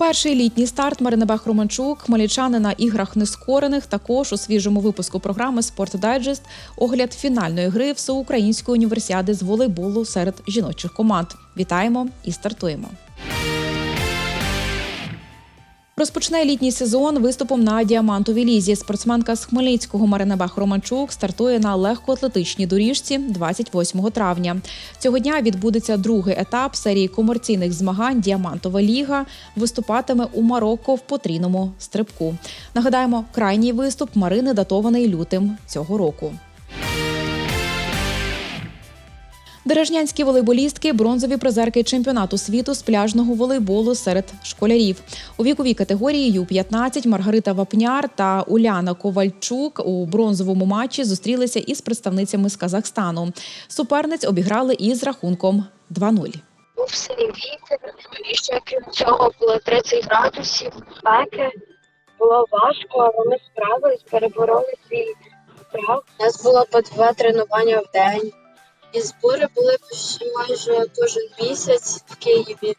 Перший літній старт Марина Романчук, хмельничани на іграх нескорених. Також у свіжому випуску програми Спорт Дайджест огляд фінальної гри всеукраїнської універсіади з волейболу серед жіночих команд. Вітаємо і стартуємо. Розпочне літній сезон виступом на діамантовій лізі. Спортсменка з Хмельницького Марина Бах Романчук стартує на легкоатлетичній доріжці 28 травня. Цього дня відбудеться другий етап серії комерційних змагань Діамантова ліга. Виступатиме у Марокко в потрійному стрибку. Нагадаємо, крайній виступ Марини датований лютим цього року. Дережнянські волейболістки бронзові призерки чемпіонату світу з пляжного волейболу серед школярів. У віковій категорії Ю-15 Маргарита Вапняр та Уляна Ковальчук у бронзовому матчі зустрілися із представницями з Казахстану. Суперниць обіграли із рахунком 2-0. був сильний вітер, ще крім цього було 30 градусів спеки. Було важко, але ми справились, перебороли свій страх. У нас було по два тренування в день. І збори були ще майже кожен місяць в Києві.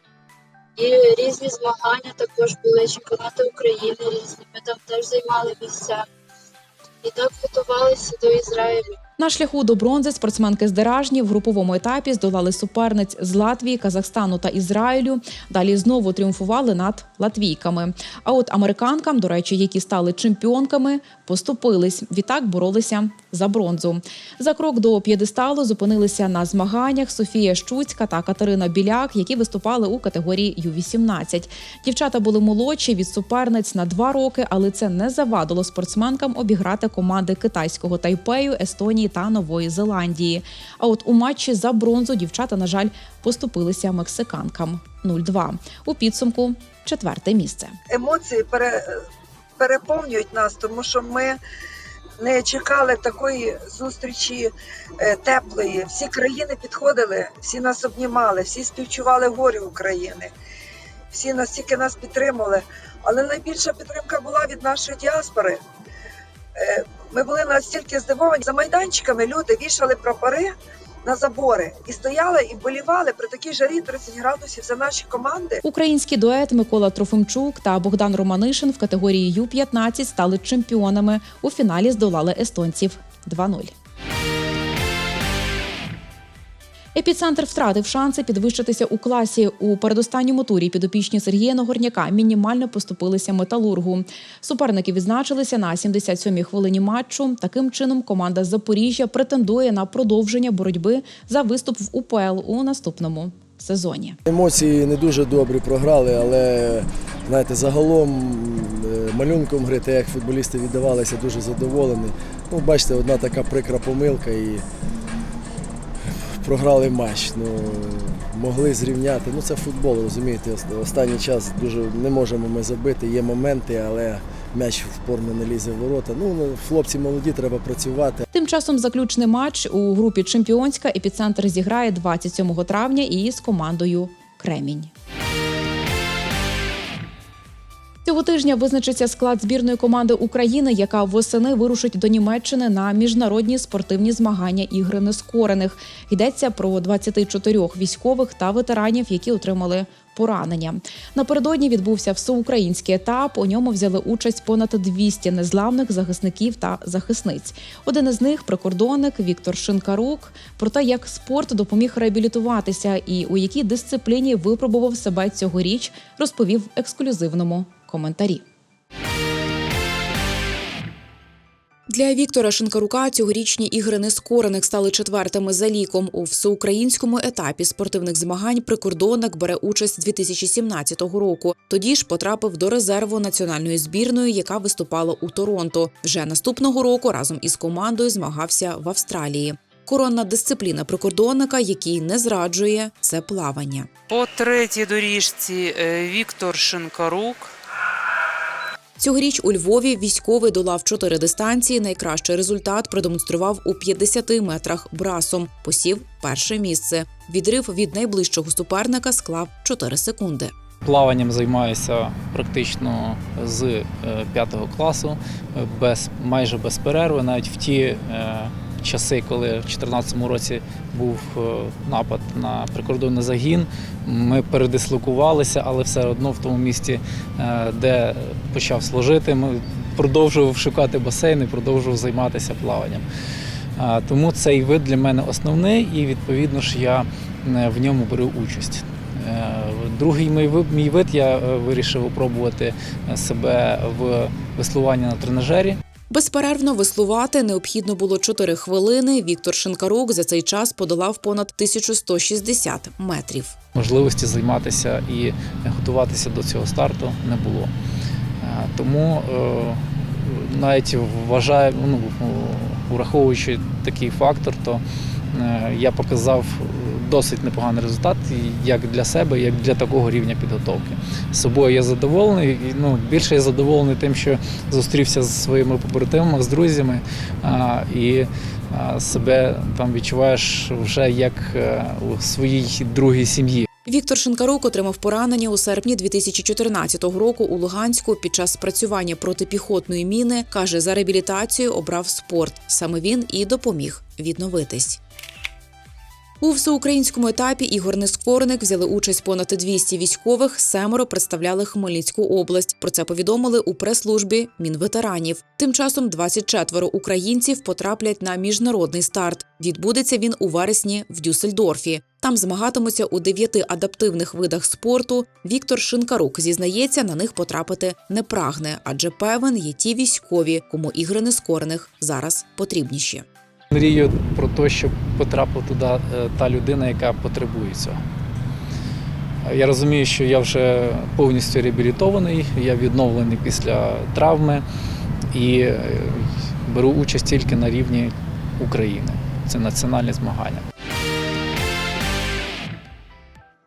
І різні змагання також були, чемпіонати України різні. Ми там теж займали місця. І так готувалися до Ізраїлю. На шляху до бронзи спортсменки з Деражні в груповому етапі здолали суперниць з Латвії, Казахстану та Ізраїлю. Далі знову тріумфували над латвійками. А от американкам, до речі, які стали чемпіонками, поступились. Відтак боролися за бронзу. За крок до п'єдесталу зупинилися на змаганнях Софія Щуцька та Катерина Біляк, які виступали у категорії Ю-18. Дівчата були молодші від суперниць на два роки, але це не завадило спортсменкам обіграти команди китайського Тайпею, Естонії та Нової Зеландії. А от у матчі за бронзу дівчата, на жаль, поступилися мексиканкам 0-2. У підсумку четверте місце. емоції пере, переповнюють нас, тому що ми не чекали такої зустрічі е, теплої. Всі країни підходили, всі нас обнімали, всі співчували горі України, всі настільки нас підтримували. Але найбільша підтримка була від нашої діаспори. Е, Ми були настільки здивовані. За майданчиками люди вішали прапори на забори і стояли і болівали при такій жарі 30 градусів за наші команди. Український дует Микола Трофимчук та Богдан Романишин в категорії Ю-15 стали чемпіонами. У фіналі здолали естонців 2-0. Епіцентр втратив шанси підвищитися у класі. У передостанньому турі підопічні Сергія Нагорняка мінімально поступилися металургу. Суперники відзначилися на 77-й хвилині матчу. Таким чином, команда Запоріжжя претендує на продовження боротьби за виступ в УПЛ у наступному сезоні. Емоції не дуже добрі програли, але знаєте, загалом е, малюнком гри, те, як футболісти віддавалися, дуже задоволені. Ну, бачите, одна така прикра помилка і програли матч. Ну, могли зрівняти. Ну це футбол, розумієте. ост- Останній час дуже не можемо ми забити. Є моменти, але м'яч впорно не лізе в ворота. Ну, ну, хлопці молоді, треба працювати. Тим часом заключний матч у групі Чемпіонська епіцентр зіграє 27 травня із командою Кремінь. Цього тижня визначиться склад збірної команди України, яка восени вирушить до Німеччини на міжнародні спортивні змагання ігри нескорених. Йдеться про 24 військових та ветеранів, які отримали поранення. Напередодні відбувся всеукраїнський етап. У ньому взяли участь понад 200 незламних захисників та захисниць. Один із них прикордонник Віктор Шинкарук. Про те, як спорт допоміг реабілітуватися і у якій дисципліні випробував себе цьогоріч, розповів ексклюзивному коментарі. Для Віктора Шинкарука цьогорічні ігри нескорених стали четвертими за ліком. У всеукраїнському етапі спортивних змагань прикордонник бере участь з 2017 року. Тоді ж потрапив до резерву національної збірної, яка виступала у Торонто. Вже наступного року разом із командою змагався в Австралії. Коронна дисципліна прикордонника, який не зраджує, це плавання. По третій доріжці е, Віктор Шинкарук. Цьогоріч у Львові військовий долав чотири дистанції. Найкращий результат продемонстрував у 50 метрах брасом. Посів перше місце. Відрив від найближчого суперника склав 4 секунди. Плаванням займаюся практично з п'ятого класу, е, без, майже без перерви, навіть в ті е, часи, коли в 2014 році був е, напад на прикордонний загін. Ми передислокувалися, але все одно в тому місті, е, де почав служити, ми продовжував шукати басейни, продовжував займатися плаванням. Тому цей вид для мене основний, і відповідно ж я е, в ньому беру участь. Другий мій вид я вирішив опробувати себе в веслуванні на тренажері. Безперервно веслувати необхідно було 4 хвилини. Віктор Шинкарук за цей час подолав понад 1160 метрів. Можливості займатися і готуватися до цього старту не було. Е, Тому е, навіть вважаю, ну, враховуючи такий фактор, то я показав досить непоганий результат як для себе, як для такого рівня підготовки. З собою я задоволений. Ну, більше я задоволений тим, що зустрівся з своїми побратимами, з друзями і себе там відчуваєш вже як е, у своїй другій сім'ї. Віктор Шинкарук отримав поранення у серпні 2014 року у Луганську під час спрацювання протипіхотної міни. каже, за реабілітацію обрав спорт. Саме він і допоміг відновитись. У всеукраїнському етапі Ігор Нескорник взяли участь понад 200 військових, семеро представляли Хмельницьку область. Про це повідомили у прес-службі Мінветеранів. Тим часом 24 українців потраплять на міжнародний старт. Відбудеться він у вересні в Дюссельдорфі. Там змагатимуться у дев'яти адаптивних видах спорту. Віктор Шинкарук зізнається, на них потрапити не прагне, адже певен є ті військові, кому ігри нескорених зараз потрібніші. Мрію про те, щоб потрапила туди е, та людина, яка потребує цього. Я розумію, що я вже повністю реабілітований, я відновлений після травми і е, беру участь тільки на рівні України. Це національні змагання.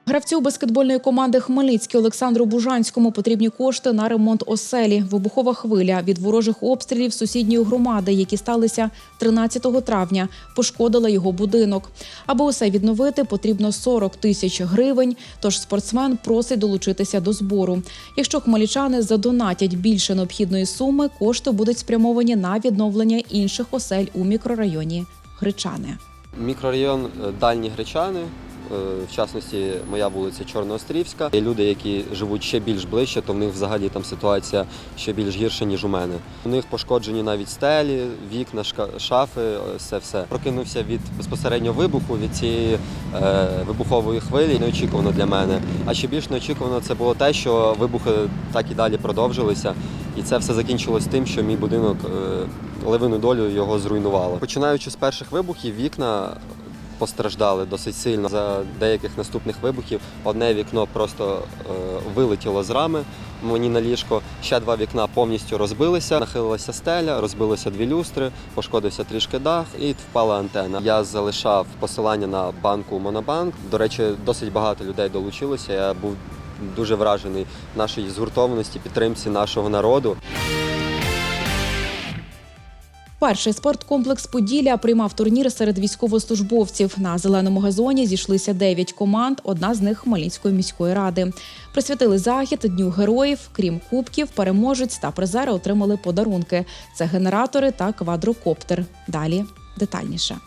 Гравцю баскетбольної команди Хмельницький Олександру Бужанському потрібні кошти на ремонт оселі. Вибухова хвиля від ворожих обстрілів сусідньої громади, які сталися 13 травня, пошкодила його будинок. Аби усе відновити, потрібно 40 тисяч гривень. Тож спортсмен просить долучитися до збору. Якщо хмельничани задонатять більше необхідної суми, кошти будуть спрямовані на відновлення інших осель у мікрорайоні Гречани. Мікрорайон е, Дальні Гречани, в частності моя вулиця Чорноострівська. Є люди, які живуть ще більш ближче, то в них взагалі там ситуація ще більш гірша, ніж у мене. У них пошкоджені навіть стелі, вікна, шафи, е, все все. Прокинувся від безпосередньо вибуху, від цієї е, вибухової хвилі. Неочікувано для мене. А ще більш неочікувано це було те, що вибухи так і далі продовжилися. І це все закінчилось тим, що мій будинок е, левину долю його зруйнувало. Починаючи з перших вибухів, вікна постраждали досить сильно. За деяких наступних вибухів одне вікно просто е, вилетіло з рами мені на ліжко. Ще два вікна повністю розбилися. Нахилилася стеля, розбилися дві люстри, пошкодився трішки дах і впала антена. Я залишав посилання на банку Монобанк. До речі, досить багато людей долучилося. Я був дуже вражений нашій згуртованості, підтримці нашого народу. Перший спорткомплекс Поділля приймав турнір серед військовослужбовців. На зеленому газоні зійшлися дев'ять команд, одна з них Хмельницької міської ради. Присвятили захід Дню героїв. Крім кубків, переможець та призери отримали подарунки: це генератори та квадрокоптер. Далі детальніше.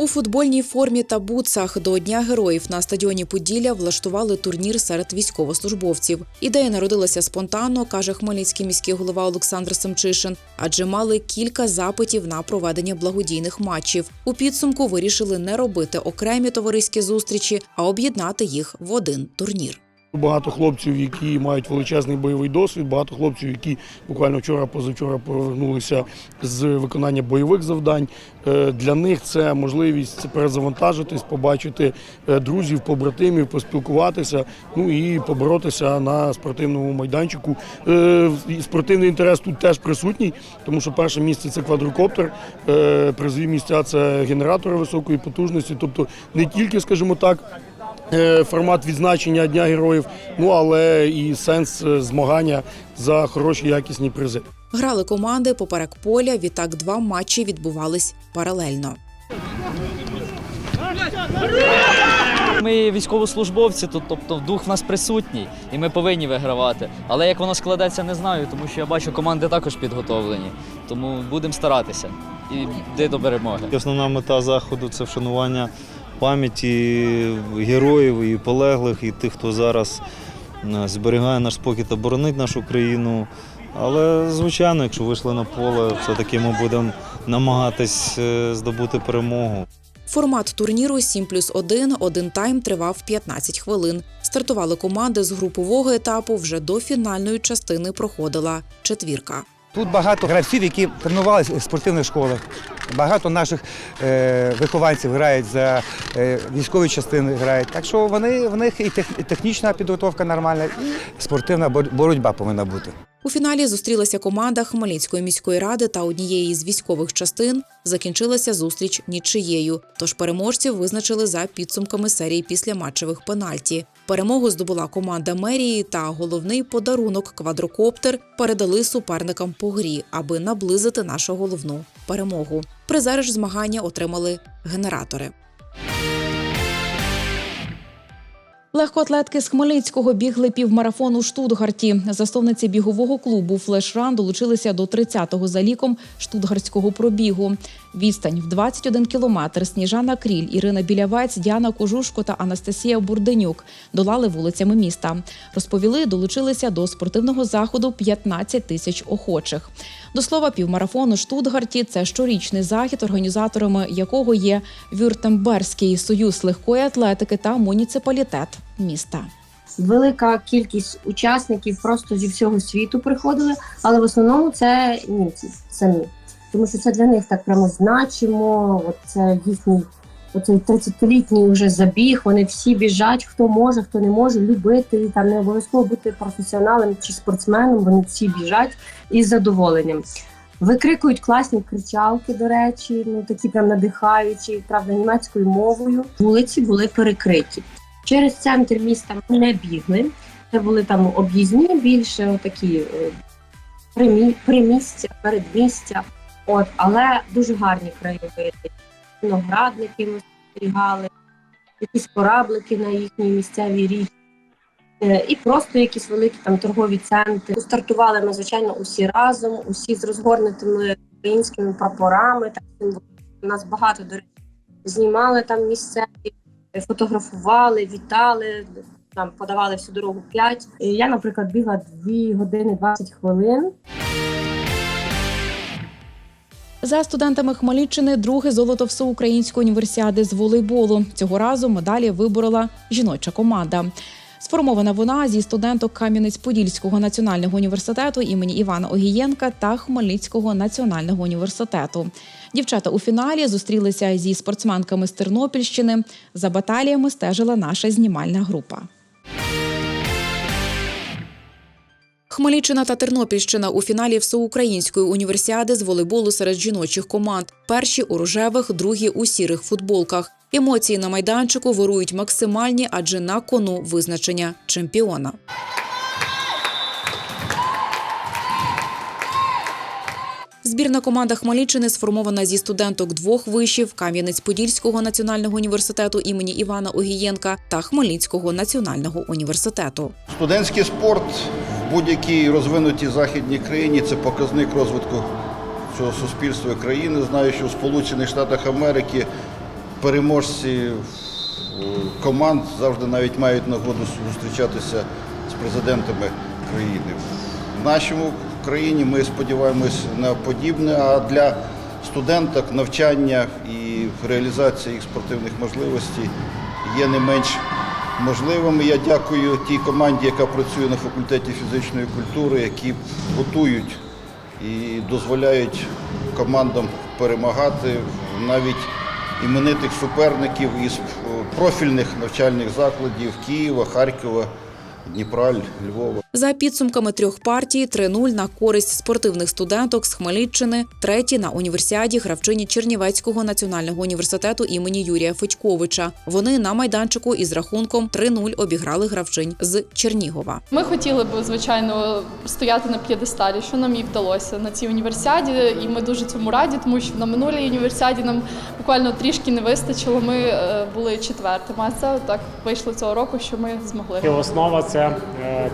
У футбольній формі та бутсах до Дня героїв на стадіоні Поділля влаштували турнір серед військовослужбовців. Ідея народилася спонтанно, каже хмельницький міський голова Олександр Семчишин, адже мали кілька запитів на проведення благодійних матчів. У підсумку вирішили не робити окремі товариські зустрічі, а об'єднати їх в один турнір. Багато хлопців, які мають величезний бойовий досвід, багато хлопців, які буквально вчора, позавчора повернулися з виконання бойових завдань. Е, Для них це можливість перезавантажитись, побачити е, друзів, побратимів, поспілкуватися, ну і поборотися на спортивному майданчику. Е, Спортивний інтерес тут теж присутній, тому що перше місце це квадрокоптер, призові місця це генератори високої потужності. Тобто не тільки, скажімо так. Е, формат відзначення Дня героїв, ну але і сенс е, змагання за хороші якісні призи. Грали команди поперек поля. Відтак два матчі відбувались паралельно. Ми військовослужбовці, тут, тобто дух в нас присутній, і ми повинні вигравати. Але як воно складеться, не знаю, тому що я бачу, команди також підготовлені. Тому будемо старатися і йти до перемоги. Основна мета заходу це вшанування пам'яті героїв і полеглих, і тих, хто зараз е, зберігає наш спокій та боронить нашу країну. Але, звичайно, якщо вийшли на поле, все-таки ми будемо намагатись е, здобути перемогу. Формат турніру 7 плюс 1, один тайм тривав 15 хвилин. Стартували команди з групового етапу. Вже до фінальної частини проходила четвірка. Тут багато гравців, які тренувалися в спортивних школах. Багато наших е, вихованців грають за е, військові частини грають. Так що вони в них і тех- і технічна підготовка нормальна, і спортивна боротьба повинна бути. У фіналі зустрілася команда Хмельницької міської ради та однієї з військових частин. Закінчилася зустріч нічиєю. Тож переможців визначили за підсумками серії після матчевих пенальті. Перемогу здобула команда мерії та головний подарунок квадрокоптер передали суперникам по грі, аби наблизити нашу головну перемогу. Призери ж змагання отримали генератори. Легкоатлетки з Хмельницького бігли півмарафон у Штутгарті. Засновниці бігового клубу Флешран долучилися до 30-го за ліком штутгартського пробігу. Відстань в 21 кілометр Сніжана Кріль, Ірина Білявець, Діана Кожушко та Анастасія Бурденюк долали вулицями міста. Розповіли, долучилися до спортивного заходу 15 тисяч охочих. До слова, півмарафон у Штутгарті це щорічний захід, організаторами якого є Вюртемберзький союз легкої атлетики та муніципалітет міста. Велика кількість учасників просто зі всього світу приходили, але в основному це німці самі. Тому що це для них так прямо значимо. От це їхній оцей 30-літній вже забіг. Вони всі біжать, хто може, хто не може, любити. Там не обов'язково бути професіоналом чи спортсменом. Вони всі біжать із задоволенням. Викрикують класні кричалки, до речі, ну такі прям надихаючі, правда, німецькою мовою. Вулиці були перекриті. Через центр міста ми не бігли. Це були там об'їзні більше такі е, примі- примістя, передмістя. От, але дуже гарні краєвиди. Виноградники ми спостерігали, якісь кораблики на їхній місцевій річці. Е, І просто якісь великі там торгові центри. Стартували ми, звичайно, усі разом, усі з розгорнутими українськими прапорами. Так, у нас багато до речі, знімали там місцеві, фотографували, вітали, там подавали всю дорогу 5. Я, наприклад, бігла 2 години 20 хвилин. За студентами Хмельниччини друге золото всеукраїнської універсіади з волейболу. Цього разу медалі виборола жіноча команда. Сформована вона зі студенток Кам'янець-Подільського національного університету імені Івана Огієнка та Хмельницького національного університету. Дівчата у фіналі зустрілися зі спортсменками з Тернопільщини. За баталіями стежила наша знімальна група. Хмельниччина та Тернопільщина у фіналі всеукраїнської універсіади з волейболу серед жіночих команд. Перші у рожевих, другі у сірих футболках. Емоції на майданчику вирують максимальні, адже на кону визначення чемпіона. Збірна команда Хмельниччини сформована зі студенток двох вишів Кам'янець-Подільського національного університету імені Івана Огієнка та Хмельницького національного університету. Студентський спорт в будь-якій розвинутій західній країні це показник розвитку цього суспільства і країни. Знаю, що в Сполучених Штатах Америки переможці команд завжди навіть мають нагоду зустрічатися з президентами країни. В нашому країні ми сподіваємось на подібне, а для студенток навчання і реалізація їх спортивних можливостей є не менш можливими. Я дякую тій команді, яка працює на факультеті фізичної культури, які готують і дозволяють командам перемагати навіть іменитих суперників із профільних навчальних закладів Києва, Харкова, Дніпра, Львова. За підсумками трьох партій 3-0 на користь спортивних студенток з Хмельниччини, треті на універсіаді гравчині Чернівецького національного університету імені Юрія Федьковича. Вони на майданчику із рахунком 3-0 обіграли гравчинь з Чернігова. Ми хотіли б, звичайно, стояти на п'єдесталі, що нам і вдалося на цій універсіаді. І ми дуже цьому раді, тому що на минулій універсіаді нам буквально трішки не вистачило. Ми е, були четвертими, а це так вийшло цього року, що ми змогли. І основа це е,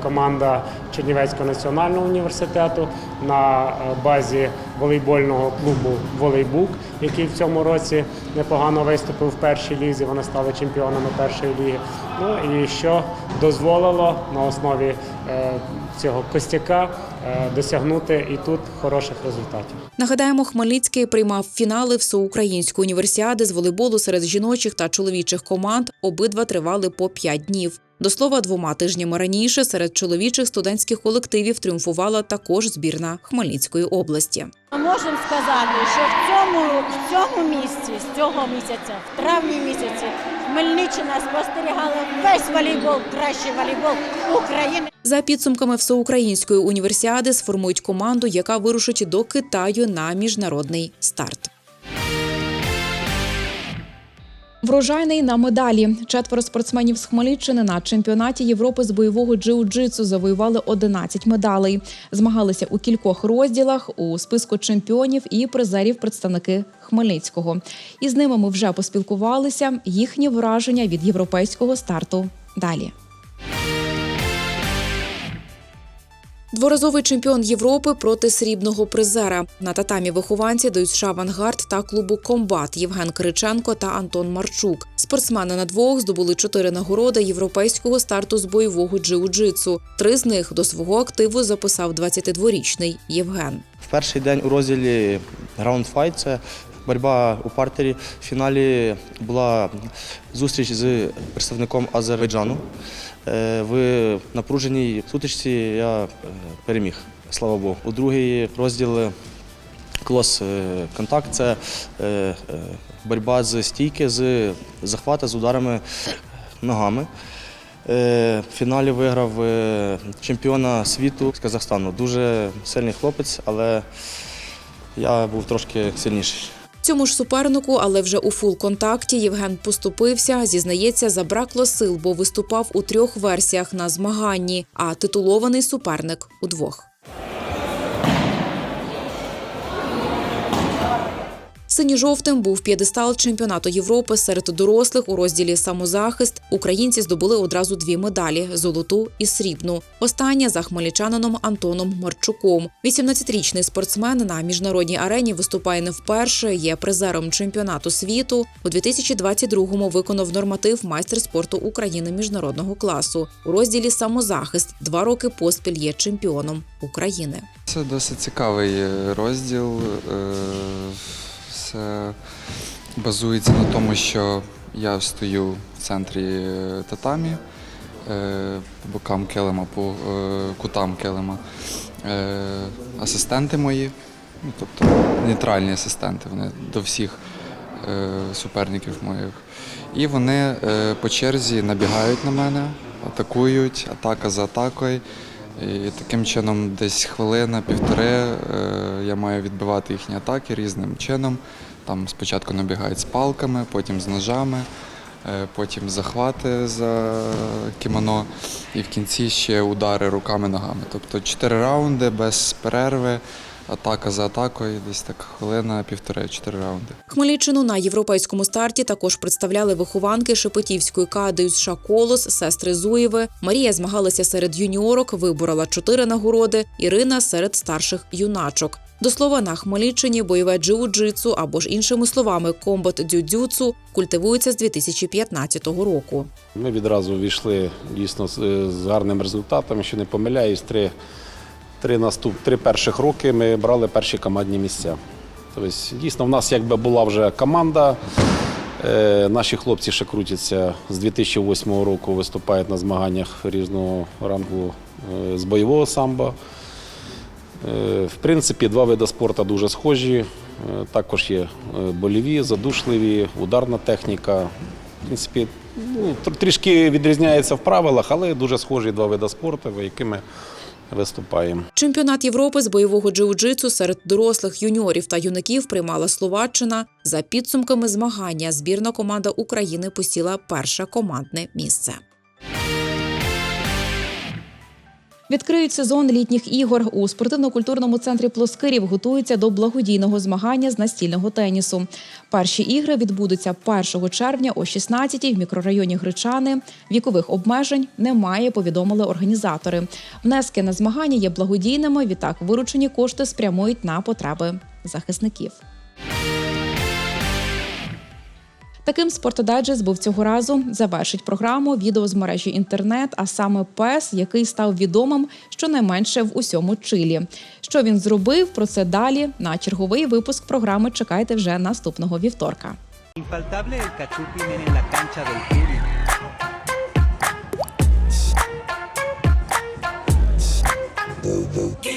Чернівецького національного університету на е, базі волейбольного клубу Волейбук, який в цьому році непогано виступив в першій лізі. Вони стали чемпіонами першої ліги. Ну і що дозволило на основі е, цього костяка е, досягнути і тут хороших результатів. Нагадаємо, Хмельницький приймав фінали всеукраїнської універсіади з волейболу серед жіночих та чоловічих команд. Обидва тривали по п'ять днів. До слова, двома тижнями раніше серед чоловічих студентських колективів тріумфувала також збірна Хмельницької області. Можемо сказати, що в цьому, в цьому місці, з цього місяця, в травні місяці, Хмельниччина спостерігала весь волейбол, кращий волейбол України. За підсумками всеукраїнської універсіади сформують команду, яка вирушить до Китаю на міжнародний старт. Врожайний на медалі. Четверо спортсменів з Хмельниччини на чемпіонаті Європи з бойового джиу-джитсу завоювали 11 медалей. Змагалися у кількох розділах у списку чемпіонів і призерів представники Хмельницького. Із ними ми вже поспілкувалися. Їхні враження від європейського старту далі. Дворазовий чемпіон Європи проти срібного призера. На татамі вихованці дають США «Авангард» та клубу Комбат Євген Кириченко та Антон Марчук. Спортсмени на двох здобули чотири нагороди європейського старту з бойового джиу-джитсу. Три з них до свого активу записав 22-річний Євген. В перший день у розділі Fight – це боротьба у партері. В фіналі була зустріч з представником Азербайджану. Е, В напруженій сутичці я е, переміг, слава Богу. У другий розділ клос е, контакт це боротьба з стійки, з захвата, з ударами ногами. В фіналі виграв чемпіона світу з Казахстану. Дуже сильний хлопець, але я був трошки сильніший. Цьому ж супернику, але вже у фул-контакті Євген поступився. Зізнається, забракло сил, бо виступав у трьох версіях на змаганні, а титулований суперник у двох. Синьо-жовтим був п'єдестал чемпіонату Європи серед дорослих у розділі самозахист. Українці здобули одразу дві медалі золоту і срібну. Остання за хмельничанином Антоном Марчуком. 18-річний спортсмен на міжнародній арені виступає не вперше. Є призером чемпіонату світу. У 2022-му виконав норматив майстер спорту України міжнародного класу. У розділі самозахист два роки поспіль є чемпіоном України. Це досить цікавий е, розділ. Е, базується на тому, що я стою в центрі е, татамі, е, по бокам килима, по кутам килима. Асистенти мої, ну, тобто нейтральні асистенти, вони до всіх суперників моїх. І вони по черзі набігають на мене, атакують, атака за атакою. І таким чином, десь хвилина, півтори е, я маю відбивати їхні атаки різним чином. Там спочатку набігають з палками, потім з ножами, е, потім захвати за кімоно, і в кінці ще удари руками-ногами. Тобто чотири раунди без перерви, атака за атакою, десь так хвилина, півтори, чотири раунди. Хмельниччину на європейському старті також представляли вихованки Шепетівської кади США Колос, сестри Зуєви. Марія змагалася серед юніорок, виборола чотири нагороди. Ірина серед старших юначок. До слова, на Хмельниччині бойове джиу-джитсу або ж іншими словами комбат дзюдзюцу культивується з 2015 року. Ми відразу війшли дійсно з, гарним результатом, якщо не помиляюсь, три, три, наступ, три перших роки ми брали перші командні місця. Тобто, дійсно, в нас якби була вже команда. Е, наші хлопці ще крутяться з 2008 року, виступають на змаганнях різного рангу е, з бойового самбо. Е, В принципі, два види спорту дуже схожі. Е, Також є е, боліві, задушливі, ударна техніка. В принципі, ну, трішки відрізняється в правилах, але дуже схожі два види спорту, якими виступаємо. Чемпіонат Європи з бойового джиу-джитсу серед дорослих юніорів та юнаків приймала Словаччина. За підсумками змагання збірна команда України посіла перше командне місце. Відкриють сезон літніх ігор у спортивно-культурному центрі Плоскирів. Готуються до благодійного змагання з настільного тенісу. Перші ігри відбудуться 1 червня о 16-й в мікрорайоні Гречани. Вікових обмежень немає. Повідомили організатори. Внески на змагання є благодійними. Відтак виручені кошти спрямують на потреби захисників. Таким спортодайджест був цього разу. Завершить програму відео з мережі інтернет, а саме пес, який став відомим щонайменше в усьому Чилі. Що він зробив? Про це далі. На черговий випуск програми чекайте вже наступного вівторка. Infaltable el cachupín en la cancha del Turi. Give